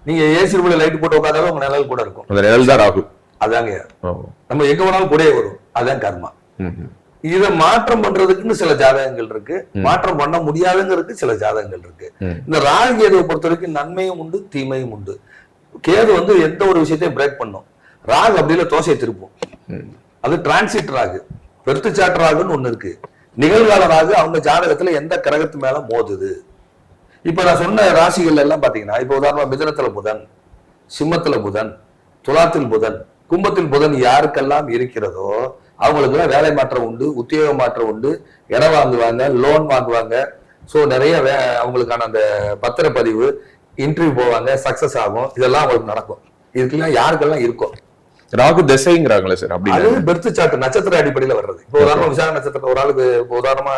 நீங்க ஏசி ரூம்ல லைட் போட்டு உட்காந்தாலும் உங்க நிழல் கூட இருக்கும். அந்த நிழல் தான் ராகு. அதாங்க. நம்ம எங்க வேணாலும் கூடயே வரும். அதான் கர்மா. இத மாற்றம் பண்றதுக்குன்னு சில ஜாதகங்கள் இருக்கு. மாற்றம் பண்ண முடியாதுங்கிறதுக்கு சில ஜாதகங்கள் இருக்கு. இந்த ராகு கேதுவை பொறுத்த வரைக்கும் நன்மையும் உண்டு தீமையும் உண்டு. கேது வந்து எந்த ஒரு விஷயத்தையும் பிரேக் பண்ணும். ராகு அப்படி இல்ல தோசையை திருப்பும். அது டிரான்சிட் ராகு. பெருத்து சாட்டு ராகுன்னு ஒண்ணு இருக்கு. நிகழ்கால ராகு அவங்க ஜாதகத்துல எந்த கிரகத்து மேல மோதுது? இப்ப நான் சொன்ன ராசிகள் எல்லாம் பாத்தீங்கன்னா இப்ப உதாரணமா மிதனத்துல புதன் சிம்மத்துல புதன் துலாத்தில் புதன் கும்பத்தில் புதன் யாருக்கெல்லாம் இருக்கிறதோ அவங்களுக்குலாம் வேலை மாற்றம் உண்டு உத்தியோக மாற்றம் உண்டு இடம் வாங்குவாங்க லோன் வாங்குவாங்க. ஸோ நிறைய வே அவங்களுக்கான அந்த பத்திரப்பதிவு இன்டர்வியூ போவாங்க சக்சஸ் ஆகும். இதெல்லாம் அவங்களுக்கு நடக்கும். இதுக்கெல்லாம் யாருக்கெல்லாம் இருக்கும்? ராகு திசைங்கிறாங்களே சார் அப்படி அது பெர்த் சார்ட் நட்சத்திர அடிப்படையில வர்றது. இப்போ உதாரணமா விசாக நட்சத்திரத்துல ஒரு ஆளுக்கு உதாரணமா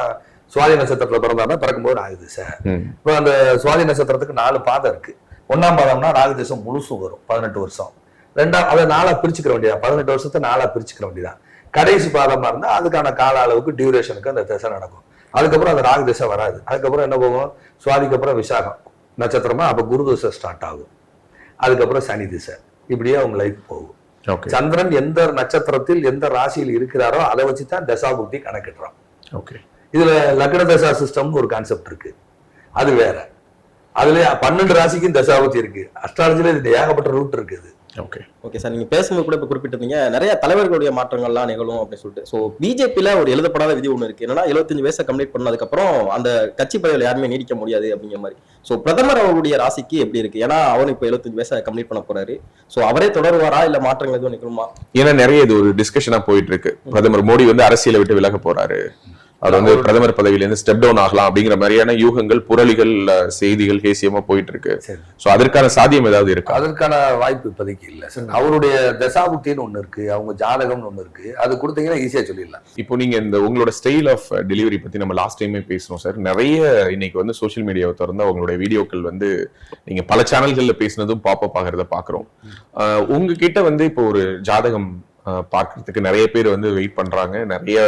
சுவாதி நட்சத்திரத்துல பிறந்தாருன்னா பிறக்கும்போது ராகு திசை ம். இப்போ அந்த சுவாதி நட்சத்திரத்துக்கு நாலு பாதம் இருக்கு. ஒண்ணாம் பாதம்னா ராகு தேசம் முழுசும் வரும் பதினெட்டு வருஷம். ரெண்டாம் அதை நாளா பிரிச்சுக்கிற வேண்டியதா பதினெட்டு வருஷத்தை நாளா பிரிச்சுக்கிற வேண்டியதான் கடைசி பாதமா இருந்தா அதுக்கான கால அளவுக்கு டியூரேஷனுக்கு அந்த திசை நடக்கும். அதுக்கப்புறம் அந்த ராகு திசை வராது. அதுக்கப்புறம் என்ன போகும்? சுவாதிக்கு அப்புறம் விசாகம். நட்சத்திரமா அப்ப குரு திசை ஸ்டார்ட் ஆகும். அதுக்கப்புறம் சனி திசை. இப்படியே அவங்க லைஃப் போகும். ஓகே சந்திரன் எந்த நட்சத்திரத்தில் எந்த ராசியில் இருக்கிறாரோ அதை வச்சு தான் தசாபுக்தி கணக்கிடுறான். ஓகே இதுல லக்ன தசா சிஸ்டம்னு ஒரு கான்செப்ட் இருக்கு. அது வேற. அதுல பன்னெண்டு ராசிக்கும் தசாபுத்தி இருக்கு. அஸ்ட்ராலஜில இது ஏகப்பட்ட ரூட் இருக்குது. ஓகே. ஓகே சார் நீங்க பேசும்போது கூட இப்ப குறிப்பிட்டிருந்தீங்க நிறைய தலைவர்களுடைய மாற்றங்கள்லாம் நிகழும் அப்படின்னு சொல்லிட்டு. ஸோ பிஜேபியில ஒரு எழுதப்படாத விதி ஒண்ணு இருக்கு. என்னன்னா 75 வயசை கம்ப்ளீட் பண்ணதுக்கு அப்புறம் அந்த கட்சி பதவியில் யாருமே நீடிக்க முடியாது அப்படிங்கிற மாதிரி. ஸோ பிரதமர் அவருடைய ராசிக்கு எப்படி இருக்கு? ஏன்னா அவரு இப்போ 75 வயசை கம்ப்ளீட் பண்ண போறாரு. ஸோ அவரே தொடருவாரா இல்ல மாற்றங்கள் எதுவும் நிகழுமா? ஏன்னா நிறைய இது ஒரு டிஸ்கஷனா போயிட்டு இருக்கு. பிரதமர் மோடி வந்து அரசியலை விட்டு விலக போறாரு. அவர் வந்து பிரதமர் பதவியில இருந்து ஸ்டெப் டவுன் ஆகலாம் அப்படிங்கிற மாதிரியான யூகங்கள் புரளிகள் செய்திகள் கேசியமா போயிட்டு இருக்கு சரி. சோ அதற்கான சாத்தியம் ஏதாவது இருக்கா? அதற்கான வாய்ப்பு இப்போதைக்கு இல்ல. அவருடைய தசாபுக்தின்னு ஒண்ணு இருக்கு அவங்க ஜாதகம்னு ஒண்ணு இருக்கு. அது கொடுத்தீங்கன்னா ஈஸியா சொல்லிடலாம். இப்போ நீங்க இந்த உங்களோட ஸ்டைல் ஆஃப் டெலிவரி பத்தி நம்ம லாஸ்ட் டைமே பேசணும் சார் நிறைய இன்னைக்கு வந்து சோஷியல் மீடியாவை திறந்தா உங்களுடைய வீடியோக்கள் வந்து நீங்க பல சேனல்கள்ல பேசுனதும் பாப்பப் ஆகிறத பாக்குறோம் உங்ககிட்ட வந்து இப்போ ஒரு ஜாதகம் பார்க்கறதுக்கு நிறைய பேர் வந்து வெயிட் பண்றாங்க. நிறைய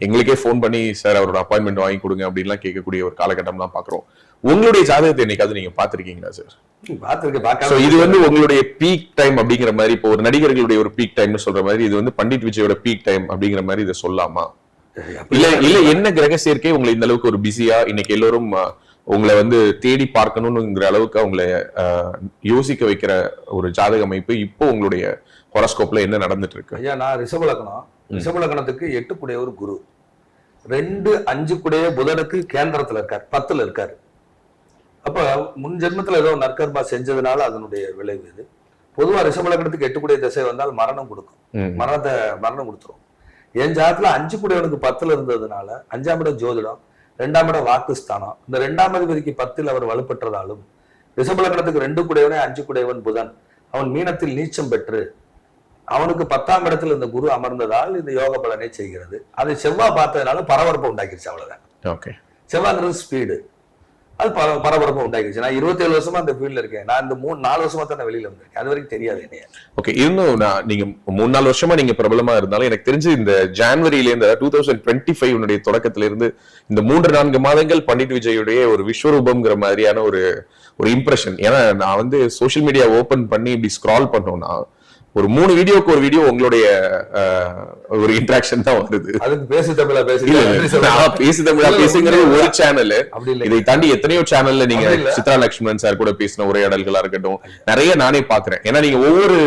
எங்களுக்கே ஃபோன் பண்ணி சார் அவரோட அப்பாயின்மெண்ட் வாங்கி கொடுங்க அப்படின்லாம் கேட்கக்கூடிய ஒரு காலகட்டம்லாம் பாக்குறோம் உங்களுடைய ஜாதகத்தை என்னைக்காவது நீங்க பாத்திருக்கீங்களா சார் பார்க்காம இது வந்து உங்களுடைய பீக் டைம் அப்படிங்கிற மாதிரி இப்போ ஒரு நடிகர்களுடைய ஒரு பீக் டைம்னு சொல்ற மாதிரி இது வந்து பண்டிட் விஜயோட பீக் டைம் அப்படிங்கிற மாதிரி இதை சொல்லாமா இல்ல இல்ல. என்ன கிரக சேர்க்கை உங்களை இந்த அளவுக்கு ஒரு பிஸியா இன்னைக்கு எல்லோரும் உங்களை வந்து தேடி பார்க்கணும்ங்கிற அளவுக்கு அவங்களை யோசிக்க வைக்கிற ஒரு ஜாதக அமைப்பு இப்போ உங்களுடைய ஹொரஸ்கோப்ல என்ன நடந்துட்டு இருக்கு? ஐயா நான் ரிஷப லக்னம். ரிஷப லக்னத்துக்கு எட்டு குடையவர் குரு. ரெண்டு அஞ்சு குடைய புதனுக்கு கேந்திரத்துல இருக்கார் பத்துல இருக்காரு. அப்ப முன் ஜென்மத்துல ஏதோ நற்கர்மா செஞ்சதுனால அதனுடைய விளைவு இது. பொதுவா ரிஷப லக்னத்துக்கு எட்டு குடைய திசை வந்தால் மரணம் கொடுக்கும். மரணத்தை மரணம் கொடுத்துரும். என் ஜாதத்துல அஞ்சு குடையவனுக்கு பத்துல இருந்ததுனால அஞ்சாம் இடம் ஜோதிடம் ரெண்டாம் இடம் வாக்குஸ்தானம். இந்த ரெண்டாம் அதிபதிக்கு பத்தில் அவர் வலுப்பெற்றதாலும் ரிஷப லக்னத்துக்கு ரெண்டு குடையவனே அஞ்சு குடையவன் புதன். அவன் மீனத்தில் நீச்சம் பெற்று அவனுக்கு பத்தாம் இடத்துல இந்த குரு அமர்ந்ததால் இந்த யோக பலனை செய்கிறது. அதை செவ்வாய் பார்த்ததுனால பரபரப்பை உண்டாக்கிருச்சு அவ்வளவுதான். ஓகே. செவ்வாய்ங்கிறது ஸ்பீடு அது பர பரபரப்பை உண்டாக்கிருச்சு. நான் இருபத்தேழு வருஷமா அந்த ஃபீல்ட்ல இருக்கேன். நான் இந்த மூணு நாலு வருஷமா தான் வெளியில வந்திருக்கேன். அது வரைக்கும் தெரியாது என்னைய. ஓகே இன்னும் நான் நீங்க மூணு நாலு வருஷமா நீங்க பிரபலமா இருந்தாலும் எனக்கு தெரிஞ்சு இந்த ஜான்வரியில இருந்து டூ தௌசண்ட் டுவெண்ட்டி ஃபைவ் உடைய தொடக்கத்துல இருந்து இந்த மூன்று நான்கு மாதங்கள் பண்டிட் விஜயுடைய ஒரு விஸ்வரூபம்ங்கிற மாதிரியான ஒரு ஒரு இம்ப்ரெஷன் ஏன்னா நான் வந்து சோஷியல் மீடியா ஓபன் பண்ணி இப்படி ஸ்க்ரால் பண்ணோம்னா ஒரு மூணு வீடியோக்கு ஒரு வீடியோ உங்களுடைய ஒரு இன்ட்ராக்ஷன் தான் வருது அதுக்கு பேசு தமிழா பேசு பேசு தமிழா பேசுங்கிறது ஒரு சேனல் இதை தாண்டி எத்தனையோ சேனல்ல நீங்க. சித்ரா லட்சுமணன் சார் கூட பேசின உரையாடல்களா இருக்கட்டும் நிறைய நானே பாக்குறேன் ஏன்னா நீங்க ஒவ்வொரு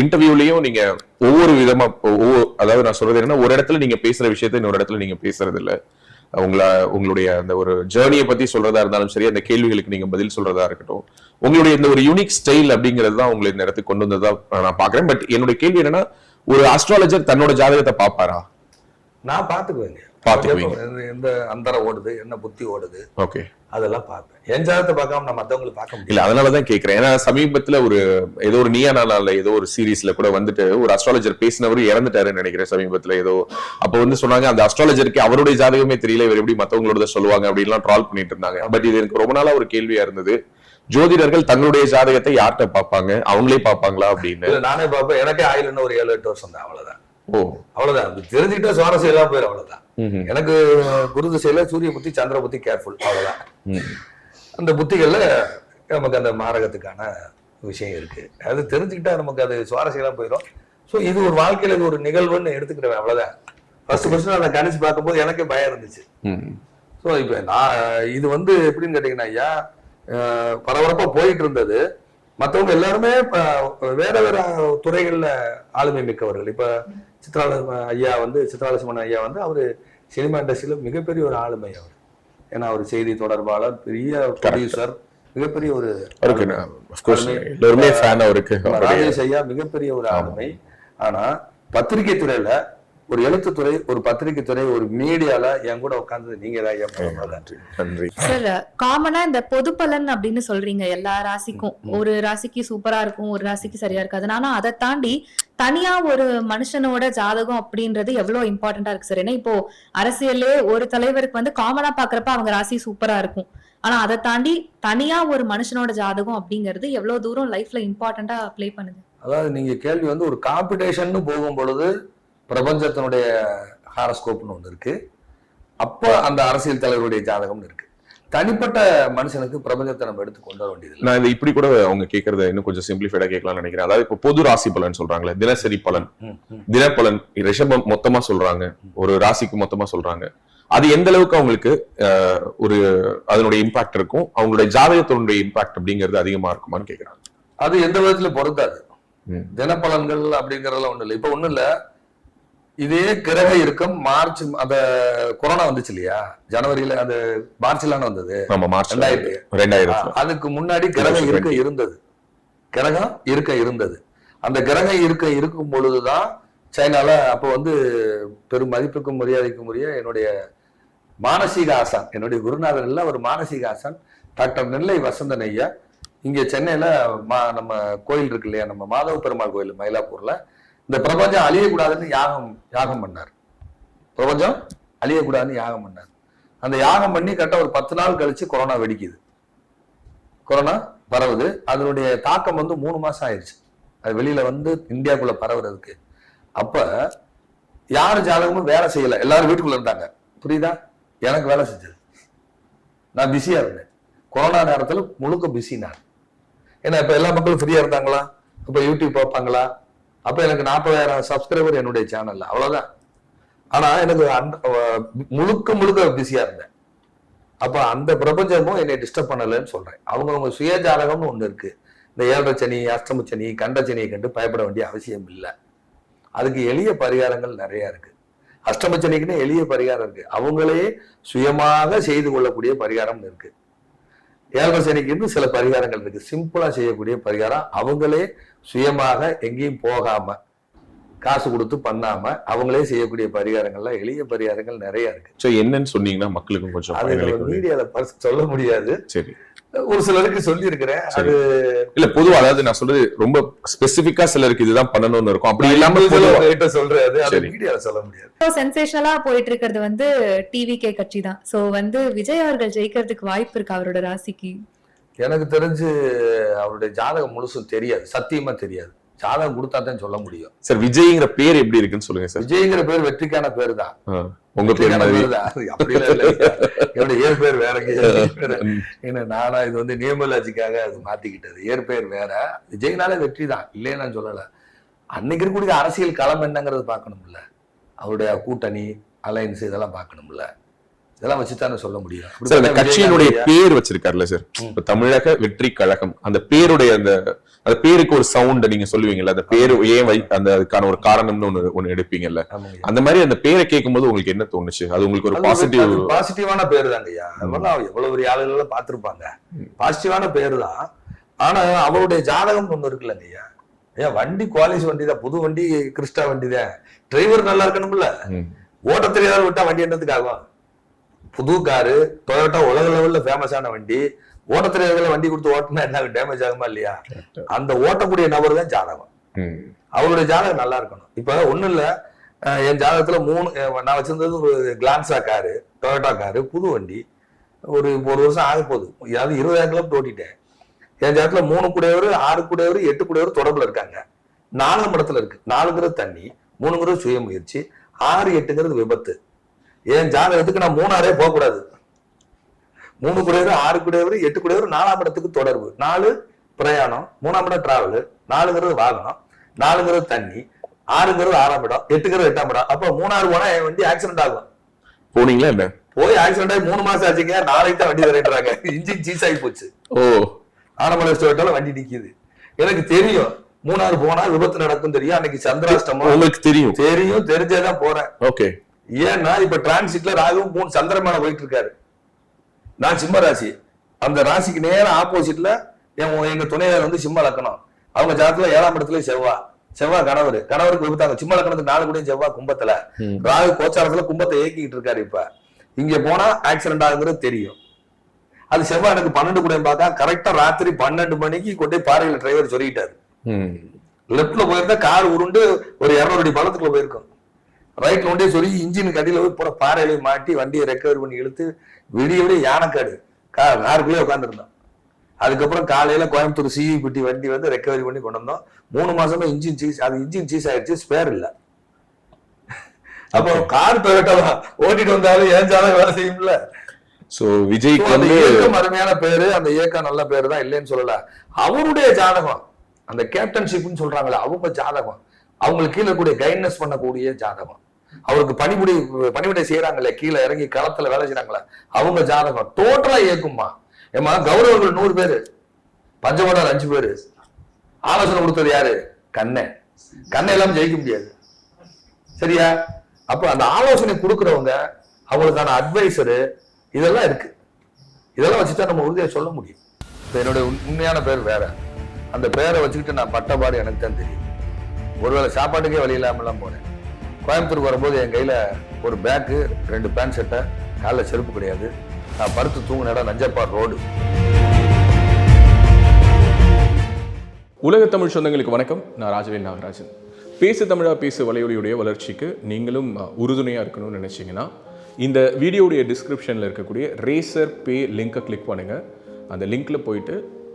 இன்டர்வியூலயும் நீங்க ஒவ்வொரு விதமா ஒவ்வொரு அதாவது நான் சொல்றது என்னன்னா ஒரு இடத்துல நீங்க பேசுற விஷயத்த இன்னொரு இடத்துல நீங்க பேசுறது இல்ல. உங்கள உங்களுடைய அந்த ஒரு ஜேர்னியை பத்தி சொல்றதா இருந்தாலும் சரி அந்த கேள்விகளுக்கு நீங்க பதில் சொல்றதா இருக்கட்டும் உங்களுடைய இந்த ஒரு யூனிக் ஸ்டைல் அப்படிங்கிறது தான் உங்களை இந்த இடத்துக்கு கொண்டு வந்ததா நான் பாக்குறேன் பட் என்னுடைய கேள்வி என்னன்னா ஒரு அஸ்ட்ராலஜர் தன்னோட ஜாதகத்தை பாப்பாரா நான் பாத்துக்குவேங்க பாத்துக்குவீங்க. எந்த- அந்தரம் ஓடுது என்ன புத்தி ஓடுது. ஓகே அதெல்லாம் பார்ப்பேன். என் ஜாதகத்தை பார்க்காம நான் மத்தவங்களுக்கு பார்க்க முடியல. இல்ல அதனாலதான் கேக்குறேன். ஏன்னா சமீபத்துல ஒரு ஏதோ ஒரு நீயா நாளால ஏதோ ஒரு சீரீஸ்ல கூட வந்துட்டு ஒரு அஸ்ட்ராலஜர் பேசினவர் இறந்துட்டாருன்னு நினைக்கிறேன் சமீபத்துல ஏதோ. அப்ப வந்து சொன்னாங்க அந்த அஸ்ட்ராலஜருக்கு அவருடைய ஜாதகமே தெரியல இவர் எப்படி மத்தவங்களோட சொல்லுவாங்க அப்படின்லாம் ட்ரால் பண்ணிட்டு இருந்தாங்க. பட் இது எனக்கு ரொம்ப நாளா ஒரு கேள்வியா இருந்தது. ஜோதிடர்கள் தங்களுடைய ஜாதகத்தை யார்கிட்ட பார்ப்பாங்க? அவங்களே பார்ப்பாங்களா அப்படின்னு. நானே பார்ப்பேன். எனக்கே ஆயிரம் ஒரு ஏழு எட்டு வருஷம் தான் அவ்வளவுதான். ஓ. அவ்வளவுதான். தெரிஞ்சுக்கிட்டா சுவாரஸ்யம் எல்லாம் போயிடும் அவ்வளவுதான். எனக்கு குரு திசையில சூரிய புத்தி சந்திர புத்தி கேர்ஃபுல் அவ்வளவுதான். அந்த புத்திகள்ல நமக்கு அந்த மாரகத்துக்கான விஷயம் இருக்கு. அது தெரிஞ்சுக்கிட்டா நமக்கு அது சுவாரஸ்யம் போயிடும் ஸோ இது ஒரு வாழ்க்கையில இது ஒரு நிகழ்வுன்னு எடுத்துக்கிட்டேன் அவ்வளவுதான். ஃபர்ஸ்ட் ஃபர்ஸ்ட் நான் கணிச்சு பார்க்கும்போது எனக்கு பயம் இருந்துச்சு. ஸோ இப்போ நான் இது வந்து எப்படின்னு கேட்டீங்கன்னா ஐயா பரபரப்பா போயிட்டு இருந்தது. மற்றவங்க எல்லாருமே இப்ப வேற வேற துறைகள்ல ஆளுமை மிக்கவர்கள். இப்ப சித்ரால ஐயா வந்து சித்ராலட்சுமணன் ஐயா வந்து அவரு சினிமா இண்டஸ்ட்ரியில மிகப்பெரிய ஒரு ஆளுமை அவர். ஏன்னா அவர் செய்தி தொடர்பாளர் பெரிய ப்ரொடியூசர் மிகப்பெரிய ஒரு ராஜேஷ் ஐயா மிகப்பெரிய ஒரு ஆளுமை. ஆனா பத்திரிகை துறையில ஒரு எழுத்துத்துறை ஒரு பத்திரிகை துறை ஒரு மீடியால என் கூட உட்கார்ந்தது நீங்க தான். நன்றி சார் காமனா இந்த பொது பலன் அப்படின்னு சொல்றீங்க எல்லா ராசிக்கும். ஒரு ராசிக்கு சூப்பரா இருக்கும் ஒரு ராசிக்கு சரியா இருக்காது. ஆனா அதை தாண்டி தனியா ஒரு மனுஷனோட ஜாதகம் அப்படின்றது எவ்வளவு இம்பார்ட்டண்டா இருக்கு சார் ஏன்னா இப்போ அரசியல்லே ஒரு தலைவருக்கு வந்து காமனா பாக்குறப்ப அவங்க ராசி சூப்பரா இருக்கும். ஆனா அதை தாண்டி தனியா ஒரு மனுஷனோட ஜாதகம் அப்படிங்கிறது எவ்வளவு தூரம் லைஃப்ல இம்பார்ட்டண்டா ப்ளே பண்ணுது? அதாவது நீங்க கேள்வி வந்து ஒரு காம்படிஷன் போகும் பொழுது பிரபஞ்சத்தினுடைய ஹாரஸ்கோப்னு ஒன்று இருக்கு. அப்போ அந்த அரசியல் தலைவருடைய ஜாதகம்னு இருக்கு. தனிப்பட்ட மனுஷனுக்கு பிரபஞ்சத்தை நம்ம எடுத்து கொண்டு வர வேண்டியதில்லை. நான் இது இப்படி கூட அவங்க கேக்குறத இன்னும் கொஞ்சம் சிம்பிளிஃபைடா கேட்கலாம்னு நினைக்கிறேன். அதாவது இப்போ பொது ராசி பலன் சொல்றாங்களே தினசரி பலன். தினப்பலன் ரிஷபம் மொத்தமா சொல்றாங்க. ஒரு ராசிக்கு மொத்தமா சொல்றாங்க. அது எந்த அளவுக்கு அவங்களுக்கு ஒரு அதனுடைய இம்பாக்ட் இருக்கும்? அவங்களுடைய ஜாதகத்தினுடைய இம்பாக்ட் அப்படிங்கிறது அதிகமா இருக்குமான்னு கேக்குறாங்க. அது எந்த விதத்துல பொருந்தாது. தினப்பலன்கள் அப்படிங்கறதெல்லாம் ஒண்ணு இல்லை. இப்ப ஒண்ணும் இல்ல. இதே கிரக இறுக்கம் மார்ச் அந்த கொரோனா வந்துச்சு இல்லையா? ஜனவரியில அந்த மார்ச்ல வந்தது. ரெண்டாயிரத்தி. ரெண்டாயிரத்துல. அதுக்கு முன்னாடி கிரகம் இருக்க இருந்தது. கிரகம் இருக்க இருந்தது. அந்த கிரகம் இருக்க இருக்கும் பொழுதுதான் சைனால அப்போ வந்து பெரும் மதிப்புக்கும் மரியாதைக்கும் உரிய என்னுடைய மானசீக ஆசான் என்னுடைய குருநாதர் இல்ல ஒரு மானசீக ஆசான் டாக்டர் நெல்லை வசந்தன் ஐயா. இங்க சென்னையில மா நம்ம கோயில் இருக்கு இல்லையா? நம்ம மாதவ பெருமாள் கோயில் மயிலாப்பூர்ல. இந்த பிரபஞ்சம் அழியக்கூடாதுன்னு யாகம் யாகம் பண்ணார். பிரபஞ்சம் அழியக்கூடாதுன்னு யாகம் பண்ணார். அந்த யாகம் பண்ணி கரெக்டாக ஒரு பத்து நாள் கழிச்சு கொரோனா வெடிக்குது. கொரோனா பரவுது. அதனுடைய தாக்கம் வந்து மூணு மாசம் ஆயிடுச்சு அது வெளியில வந்து இந்தியாக்குள்ள பரவுறதுக்கு. அப்ப யார் ஜாதகமும் வேலை செய்யல. எல்லாரும் வீட்டுக்குள்ள இருந்தாங்க. புரியுதா? எனக்கு வேலை செஞ்சது. நான் பிஸியா இருந்தேன். கொரோனா நேரத்துல முழுக்க பிஸி நான். ஏன்னா இப்ப எல்லா மக்களும் ஃப்ரீயா இருந்தாங்களா? இப்ப யூடியூப் பார்ப்பாங்களா? அப்போ எனக்கு நாற்பதாயிரம் சப்ஸ்கிரைபர் என்னுடைய சேனல்ல அவ்வளோதான் ஆனால் எனக்கு அந்த முழுக்க முழுக்க பிஸியாக இருந்தேன். அப்போ அந்த பிரபஞ்சமும் என்னை டிஸ்டர்ப் பண்ணலைன்னு சொல்கிறேன் அவங்கவுங்க சுயஜாதகம்னு ஒன்று இருக்குது இந்த ஏழரை சனி அஷ்டம சனி கண்ட சனியை கண்டு பயப்பட வேண்டிய அவசியம் இல்லை. அதுக்கு எளிய பரிகாரங்கள் நிறையா இருக்குது அஷ்டம சனிக்குன்னு எளிய பரிகாரம் இருக்குது அவங்களே சுயமாக செய்து கொள்ளக்கூடிய பரிகாரம் இருக்குது ஏழரை சனிக்குன்னு சில பரிகாரங்கள் இருக்கு. சிம்பிளா செய்யக்கூடிய பரிகாரம். அவங்களே சுயமாக எங்கேயும் போகாம காசு கொடுத்து பண்ணாம அவங்களே செய்யக்கூடிய பரிகாரங்கள்லாம் எளிய பரிகாரங்கள் நிறைய இருக்கு. சோ என்னன்னு சொன்னீங்கன்னா மக்களுக்கும் கொஞ்சம் அது சொல்ல முடியாது. சரி. ஒரு சிலருக்கு சொல்லி இருக்கிறேன். அது இல்ல பொதுவா அதாவது நான் சொல்றது ரொம்ப ஸ்பெசிபிக்கா சிலருக்கு இதுதான் பண்ணணும்னு இருக்கும். அப்படி இல்லாம பொதுவா கிட்ட சொல்றேன். அது. மீடியால சொல்ல முடியாது. சென்சேஷனலா போயிட்டு இருக்கிறது வந்து டிவி கே கட்சி தான் சோ வந்து விஜய் அவர்கள் ஜெயிக்கிறதுக்கு வாய்ப்பு இருக்கு அவரோட ராசிக்கு. எனக்கு தெரிஞ்சு அவருடைய ஜாதகம் முழுசும் தெரியாது. சத்தியமா தெரியாது. ஜாதகம் கொடுத்தா தான் சொல்ல முடியும். சார் விஜய்ங்கிற பேர் எப்படி இருக்குன்னு சொல்லுங்க சார். விஜய்ங்கிற பேர் வெற்றிக்கான பேர் தான் உங்க பேர் என்னோட இயற் பேர் வேறங்க ஏன்னா நானா இது வந்து நியமலாஜிக்காக அது மாத்திக்கிட்டது. இயற்பெயர் வேற. விஜய்னால வெற்றி தான். இல்லையே நான் சொல்லல. அன்னைக்கு இருக்கக்கூடிய அரசியல் களம் என்னங்கிறது பார்க்கணும்ல. அவருடைய கூட்டணி அலைன்ஸ் இதெல்லாம் பார்க்கணும்ல. இதெல்லாம் வச்சுதானே சொல்ல முடியும். சார் அந்த கட்சியினுடைய பேர் வச்சிருக்காருல்ல சார்? இப்ப தமிழக வெற்றி கழகம் அந்த பேருடைய அந்த அந்த பேருக்கு ஒரு சவுண்ட் நீங்க சொல்லுவீங்கல்ல அந்த பேரு ஏன் வை அந்த அதுக்கான ஒரு காரணம்னு ஒண்ணு ஒண்ணு எடுப்பீங்கல்ல. அந்த மாதிரி அந்த பேரை கேட்கும்போது உங்களுக்கு என்ன தோணுச்சு? அது உங்களுக்கு ஒரு பாசிட்டிவ் பாசிட்டிவான பேரு தாங்கய்யா அதெல்லாம் எவ்வளவு பெரிய ஆளுகள் எல்லாம் பார்த்திருப்பாங்க. பாசிட்டிவான பேரு தான் ஆனா அவருடைய ஜாதகம் ஒண்ணு இருக்குல்லங்கய்யா ஏன் வண்டி குவாலிஸ் வண்டி தான் புது வண்டி கிறிஸ்டா வண்டி தான் டிரைவர் நல்லா இருக்கணும்ல. ஓட்ட தெரியாத விட்டா வண்டி என்னத்துக்கு ஆகும்? புது காரு டொயோட்டா உலக லெவல்ல ஃபேமஸான வண்டி. ஓட்ட தெரியாத வண்டி கொடுத்து ஓட்டினா என்ன டேமேஜ் ஆகுமா இல்லையா? அந்த ஓட்டக்கூடிய நபர் தான் ஜாதகம். அவருடைய ஜாதகம் நல்லா இருக்கணும். இப்ப ஒண்ணும் இல்ல. என் ஜாதகத்துல மூணு நான் வச்சிருந்தது ஒரு கிளான்சா காரு டொயோட்டா காரு புது வண்டி. ஒரு ஒரு வருஷம் ஆக போகுது. அதாவது இருபதாயிரம் கிலோமீட்டர் ஓட்டிட்டேன். என் ஜாதகத்துல மூணு கூடையவர் ஆறு கூடையவர் எட்டு கூடையவர் தொடர்புல இருக்காங்க. நாலாம் இடத்துல இருக்கு. நாலுங்கிறது தண்ணி மூணுங்கிறது சுய முயற்சி ஆறு எட்டுங்கிறது விபத்து. என் ஜாதகத்துக்கு நான் மூணாரே போகக்கூடாது. மூணு கூடையவர் ஆறு கூடையவர் எட்டு கூடையவர் நாலாம் இடத்துக்கு தொடர்பு. நாலு பிரயாணம். மூணாம் இடம் டிராவல் நாலுங்கிறது வாகனம். நாலுங்கிறது தண்ணி. ஆறுங்கிறது ஆறாம் இடம். எட்டுங்கிறது எட்டாம் இடம். அப்ப மூணாறு போனா என் வண்டி ஆக்சிடென்ட் ஆகும். போனீங்களா என்ன? போய் ஆக்சிடென்ட் ஆகி மூணு மாசம் ஆச்சுங்க. நாளைக்கு தான் வண்டி தரேன்றாங்க இன்ஜின் சீஸ் ஆகி போச்சு. ஓ. ஆனமலை ஸ்டோட்டால வண்டி நிக்குது. எனக்கு தெரியும். மூணாறு போனா விபத்து நடக்கும் தெரியும். அன்னைக்கு சந்திராஷ்டமம். உங்களுக்கு தெரியும். தெரியும். தெரிஞ்சேதான் போறேன். ஓகே ஏன்னா இப்ப டிரான்சிட்ல ராகு மூணு சந்திரன் மேல போயிட்டு இருக்காரு நான் சிம்ம ராசி. அந்த ராசிக்கு நேரம் ஆப்போசிட்ல எங்க துணையார் வந்து சிம்ம லக்கணம். அவங்க ஜாதத்துல ஏழாம் இடத்துல செவ்வா. செவ்வாய் கணவர். கணவருக்கு விபத்தாங்க. சிம்ம லக்கணத்துக்கு நாலு கூடயும் செவ்வாய் கும்பத்துல. ராகு கோச்சாரத்துல கும்பத்தை இயக்கிட்டு இருக்காரு இப்ப. இங்க போனா ஆக்சிடென்ட் ஆகுங்கிறது தெரியும். அது செவ்வாய் எனக்கு பன்னெண்டு கூட பார்த்தா கரெக்டா ராத்திரி பன்னெண்டு மணிக்கு கொண்டு பாறையில டிரைவர் சொல்லிட்டாரு. லெப்ட்ல போயிருந்தா கார் உருண்டு ஒரு இருநூறு அடி பள்ளத்துக்குள்ள போயிருக்கும். ரைட்ல ஒண்டே சொல்லி இன்ஜின் கடியில போய் பூரா பாறையில மாட்டி வண்டியை ரெக்கவர் பண்ணி இழுத்து விடிய விடிய யானைக்காடு கார் காருக்குள்ளே உட்காந்துருந்தோம் அதுக்கப்புறம் காலையில கோயம்புத்தூர் சிஇ பெட்டி வண்டி வந்து ரெக்கவரி பண்ணி கொண்டு வந்தோம். மூணு மாசமா இன்ஜின் சீஸ் அது இன்ஜின் சீஸ் ஆயிடுச்சு ஸ்பேர் இல்ல. அப்போ கார் டொயோட்டா ஓட்டிட்டு வந்தாலும் ஏஞ்சாலும் வேலை செய்யும்ல சோ விஜய்க்கு வந்து அருமையான பேரு அந்த இயக்கம் நல்ல பேரு தான் இல்லைன்னு சொல்லல. அவருடைய ஜாதகம் அந்த கேப்டன்ஷிப்னு சொல்றாங்களே அவங்க ஜாதகம். அவங்களுக்கு கீழே கூடிய கைட்னஸ் பண்ணக்கூடிய ஜாதகம். அவருக்கு பணிபுடி பணிவிடை செய்யறாங்களே கீழே இறங்கி களத்துல வேலை செய்யறாங்களே அவங்க ஜாதகம் டோட்டலா இயக்குமா ஏமா கௌரவர்கள் நூறு பேரு பஞ்சமடர் அஞ்சு பேரு. ஆலோசனை கொடுத்தது யாரு? கண்ணை. கண்ணை எல்லாம் ஜெயிக்க முடியாது. சரியா? அப்ப அந்த ஆலோசனை கொடுக்குறவங்க அவங்களுக்கான அட்வைசரு இதெல்லாம் இருக்கு. இதெல்லாம் வச்சுதான் நம்ம உறுதியா சொல்ல முடியும். என்னுடைய உண்- உண்மையான பேர் வேற. அந்த பேரை வச்சுக்கிட்டு நான் பட்டபாடு எனக்கு தான் தெரியும். ஒருவேளை சாப்பாட்டுக்கே வழி இல்லாமலாம் போனேன். கோயம்புத்தூர் வரும்போது என் கையில் ஒரு பேக்கு ரெண்டு பேண்ட் சட்டை காலில் செருப்பு கிடையாது. நான் படுத்து தூங்கின இடம் நஞ்சப்பார் ரோடு. உலக தமிழ் சொந்தங்களுக்கு வணக்கம். நான் ராஜவேல் நாகராஜன். பேசு தமிழா பேசு வலையொலியுடைய வளர்ச்சிக்கு நீங்களும் உறுதுணையாக இருக்கணும்னு நினச்சிங்கன்னா இந்த வீடியோடைய டிஸ்கிரிப்ஷனில் இருக்கக்கூடிய ரேசர் பே லிங்கை கிளிக் பண்ணுங்கள் அந்த லிங்கில் போயிட்டு